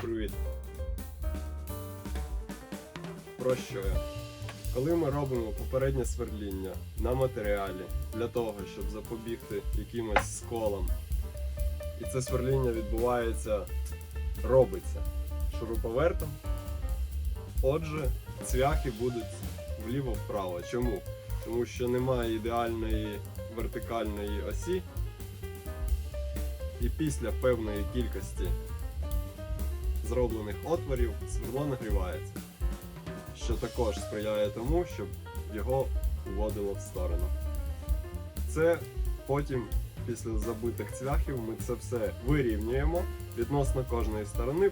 Привіт. Про що я? Коли ми робимо попереднє свердління на матеріалі для того, щоб запобігти якимось сколам, і це сверління відбувається, робиться шуруповертом, отже, цвяхи будуть вліво-вправо. Чому? Тому що немає ідеальної вертикальної осі, і після певної кількості зроблених отворів свердло нагрівається, що також сприяє тому, щоб його уводило в сторону. Це потім, після забитих цвяхів, ми це все вирівнюємо відносно кожної сторони.